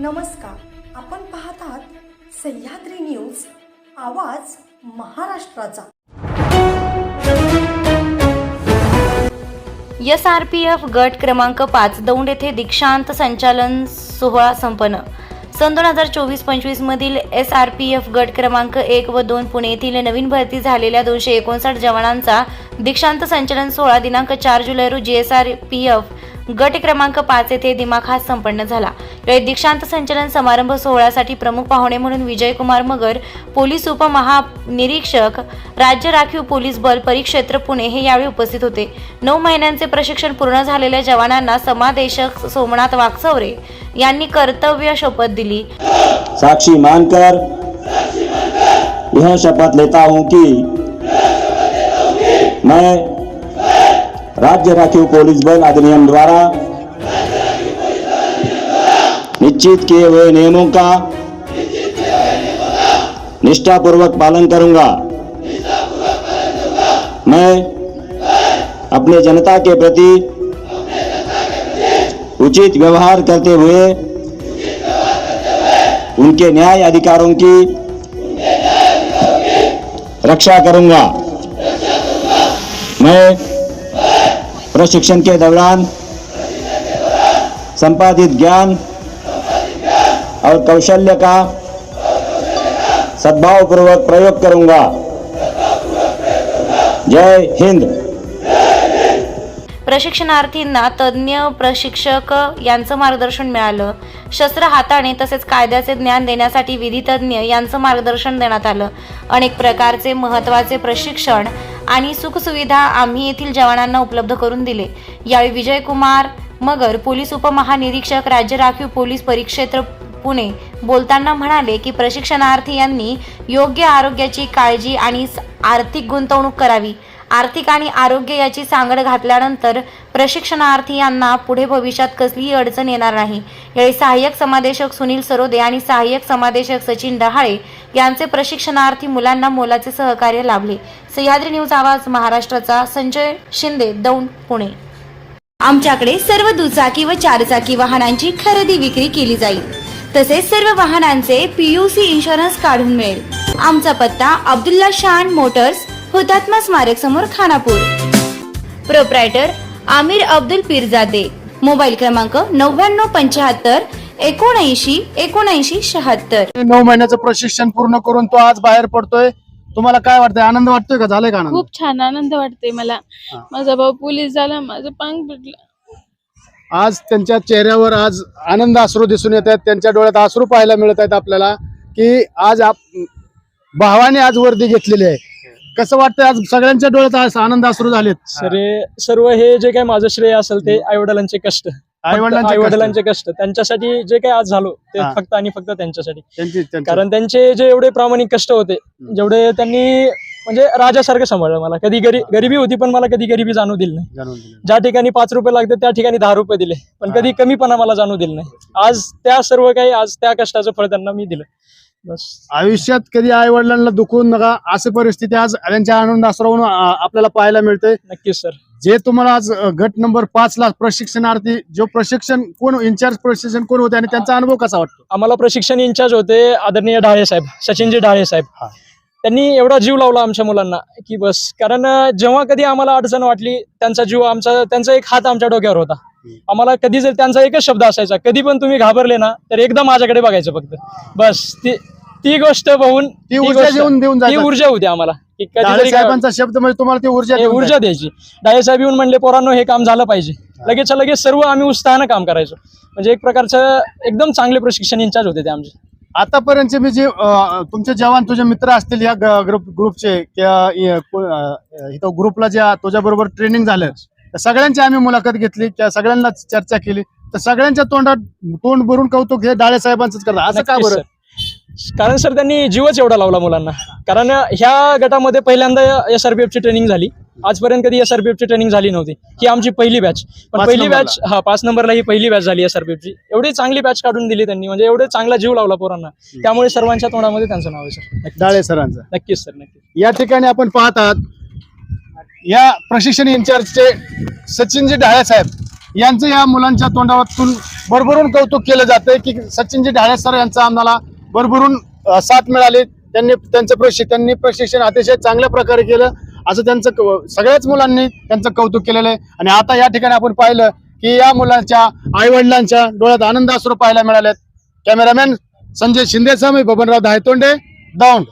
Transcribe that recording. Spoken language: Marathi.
नमस्कार. आपण पाहत आहात सह्याद्री न्यूज आवाज महाराष्ट्राचा. एस आर पी एफ गट क्रमांक पाच दौंड येथे दीक्षांत संचालन सोहळा संपन्न. सन दोन हजार चोवीस पंचवीस मधील एस आर पी एफ गट क्रमांक एक व दोन पुणे येथील नवीन भरती झालेल्या दोनशे एकोणसाठ जवानांचा दीक्षांत संचलन सोहळा दिनांक चार जुलै रोजी एस आर पी एफ गट क्रमांक पाच येथे दिमाखात संपन्न झाला. यावेळी दीक्षांत संचलन समारंभ सोहळ्यासाठी प्रमुख पाहुणे म्हणून विजयकुमार मगर पोलीस उपमहानिरीक्षक राज्य राखीव पोलीस बल परिक्षेत्र पुणे हे यावेळी उपस्थित होते. नऊ महिन्यांचे प्रशिक्षण पूर्ण झालेल्या जवानांना समादेशक सोमनाथ वाकचौरे यांनी कर्तव्य शपथ दिली. साक्षी मानकर यह शपथ लेता हूं कि मैं राज्य राखीव पुलिस बल अधिनियम द्वारा निश्चित किए हुए नियमों का निष्ठापूर्वक पालन करूँगा। मैं अपने जनता के प्रति उचित व्यवहार करते हुए उनके न्याय अधिकारों की रक्षा करूँगा। मैं प्रशिक्षण के दौरान संपादित ज्ञान और कौशल्य का सद्भावपूर्वक प्रयोग करूंगा। जय हिंद। प्रशिक्षणार्थींना तज्ज्ञ प्रशिक्षक यांचं मार्गदर्शन मिळालं. शस्त्र हाताने तसेच कायद्याचे ज्ञान देण्यासाठी विधितज्ञ यांचं मार्गदर्शन देण्यात आलं. अनेक प्रकारचे महत्त्वाचे प्रशिक्षण आणि सुखसुविधा आम्ही येथील जवानांना उपलब्ध करून दिले. यावेळी विजयकुमार मगर पोलीस उपमहानिरीक्षक राज्य राखीव पोलीस परिक्षेत्र पुणे बोलताना म्हणाले की प्रशिक्षणार्थी यांनी योग्य आरोग्याची काळजी आणि स- आर्थिक गुंतवणूक करावी. आर्थिक आणि आरोग्य याची सांगड घातल्यानंतर प्रशिक्षणार्थी यांना पुढे भविष्यात कसलीही अडचण येणार नाही. यावेळी सहाय्यक समादेशक सुनील सरोदे आणि सहाय्यक समादेशक सचिन डहाळे यांचे प्रशिक्षणार्थी मुलांना मोलाचे सहकार्य लाभले. सह्याद्री न्यूज आवाज महाराष्ट्राचा संजय शिंदे दौंड पुणे. आमच्याकडे सर्व दुचाकी व चारचाकी वाहनांची खरेदी विक्री केली जाईल. तसेच सर्व वाहनांचे पीयूसी इन्शुरन्स काढून मिळेल. आमचा पत्ता अब्दुल्ला शान मोटर्स हुतात्मा स्मारक समोर खानापूर. प्रोप्रायटर आमिर अब्दुल पीरजादे. मोबाईल क्रमांक नव्याण्णव पंच्याहत्तर एकोणऐंशी एकोणऐंशी शहात्तर. नऊ महिन्याचं प्रशिक्षण पूर्ण करून तो आज बाहेर पडतोय. तुम्हाला काय वाटतंय? आनंद वाटतोय का? झालाय का आनंद? खूप छान आनंद वाटते मला. हा. माझा भाऊ पोलीस झाला माझं पांग पिटलं आज त्यांच्या चेहऱ्यावर आज आनंद अश्रू दिसून येत आहेत. त्यांच्या डोळ्यात अश्रू पाहायला मिळत आहेत आपल्याला की आज आप भावाने आज वर्दी घेतलेली आहे. कसं वाटतंय आज सगळ्यांच्या डोळ्यात आज आनंद अश्रू झालेत? सर हे सर्व हे जे काही माझं श्रेय असेल ते आई वडिलांचे कष्ट. आई वडिलांचे कष्ट. त्यांच्यासाठी जे काही आज झालो ते हा. फक्त आणि फक्त त्यांच्यासाठी. त्यांची त्यांची- कारण त्यांचे जे एवढे प्रामाणिक कष्ट होते जेवढे त्यांनी म्हणजे राजासारखं सांभाळलं मला. कधी गरी गरिबी होती पण मला कधी गरिबी जाणू दिली नाही. जाणून दिलं. ज्या ठिकाणी पाच रुपये लागते त्या ठिकाणी दहा रुपये दिले. पण हा. कधी कमीपणा मला जाणू दिलं नाही. आज त्या सर्व काही आज त्या कष्टाचं फळ त्यांना मी दिलं. बस. आयुष्यात कधी आई वडिलांना दुखवून नका अशी परिस्थिती आज त्यांच्या आनंद आश्रवून आपल्याला पाहायला मिळते. नक्कीच सर. जे तुम्हाला आज अ, गट नंबर पाच ला प्रशिक्षणार्थी जो प्रशिक्षण कोण इन्चार्ज प्रशिक्षण कोण होते आणि त्यांचा अनुभव कसा वाटतो? आम्हाला प्रशिक्षण इंचार्ज होते आदरणीय ढाळे साहेब सचिनजी ढाळे साहेब. हा. त्यांनी एवढा जीव लावला आमच्या मुलांना की बस. कारण अं, जेव्हा कधी आम्हाला अडचण वाटली त्यांचा जीव आमचा त्यांचा एक हात आमच्या डोक्यावर होता. आम्हाला कधी जर त्यांचा एकच शब्द असायचा कधी पण तुम्ही घाबरले ना तर एकदा माझ्याकडे बघायचं फक्त. बस ती ती गोष्ट बघून ती ऊर्जा देऊन देऊन ती ऊर्जा होती आम्हाला. की साहेबांचा शब्द म्हणजे तुम्हाला ती ऊर्जा हे देऊन ऊर्जा द्यायची. डाळे साहेब येऊन म्हणले पोरांनो हे काम झालं पाहिजे. लगेच लगेच सर्व आम्ही उत्साहानं काम करायचो. म्हणजे एक प्रकारचं एकदम चांगले प्रशिक्षण इंचार्ज होते ते आमचे. आतापर्यंत मी जे अ, तुमचे जवान तुझे मित्र असतील या ग्रुप ग्रुपचे किंवा इ- को- अ, इथं ग्रुपला ज्या तुझ्या बरोबर ट्रेनिंग झालं त्या सगळ्यांची आम्ही मुलाखत घेतली त्या सगळ्यांना चर्चा केली. तर सगळ्यांच्या तोंडात तोंड भरून कौतुक हे डाळे साहेबांचंच करतात. असं का बरं. कारण सर त्यांनी जीवच एवढा लावला मुलांना. कारण ह्या गटामध्ये पहिल्यांदा एस आर ची ट्रेनिंग झाली. आजपर्यंत कधी एस आर ची ट्रेनिंग झाली नव्हती. ही आमची पहिली बॅच पण पहिली. बॅच हा पाच नंबरला ही पहिली बॅच झाली एस आर ची. एवढी चांगली बॅच काढून दिली त्यांनी. म्हणजे एवढे चांगला जीव लावला पोरांना. त्यामुळे सर्वांच्या तोंडामध्ये त्यांचं नाव आहे सर. डाळे सरांचं. नक्कीच सर नक्कीच. या ठिकाणी आपण पाहत आहात या प्रशिक्षण इन्चार्जचे सचिनजी डाळे साहेब यांचं या मुलांच्या तोंडावरून भरभरून कौतुक केलं जातंय की सचिनजी डाळे सर यांचा आम्हाला भरभरून साथ मिळाली. त्यांनी त्यांचं प्रशिक्षण त्यांनी प्रशिक्षण अतिशय चांगल्या प्रकारे केलं. असं त्यांचं क- सगळ्याच मुलांनी त्यांचं कौतुक केलेलं आहे. आणि आता या ठिकाणी आपण पाहिलं की या मुलांच्या आईवडिलांच्या डोळ्यात आनंद अश्रू पाहायला मिळालेत. कॅमेरामॅन संजय शिंदेसह मी बबनराव धायतोंडे दौंड.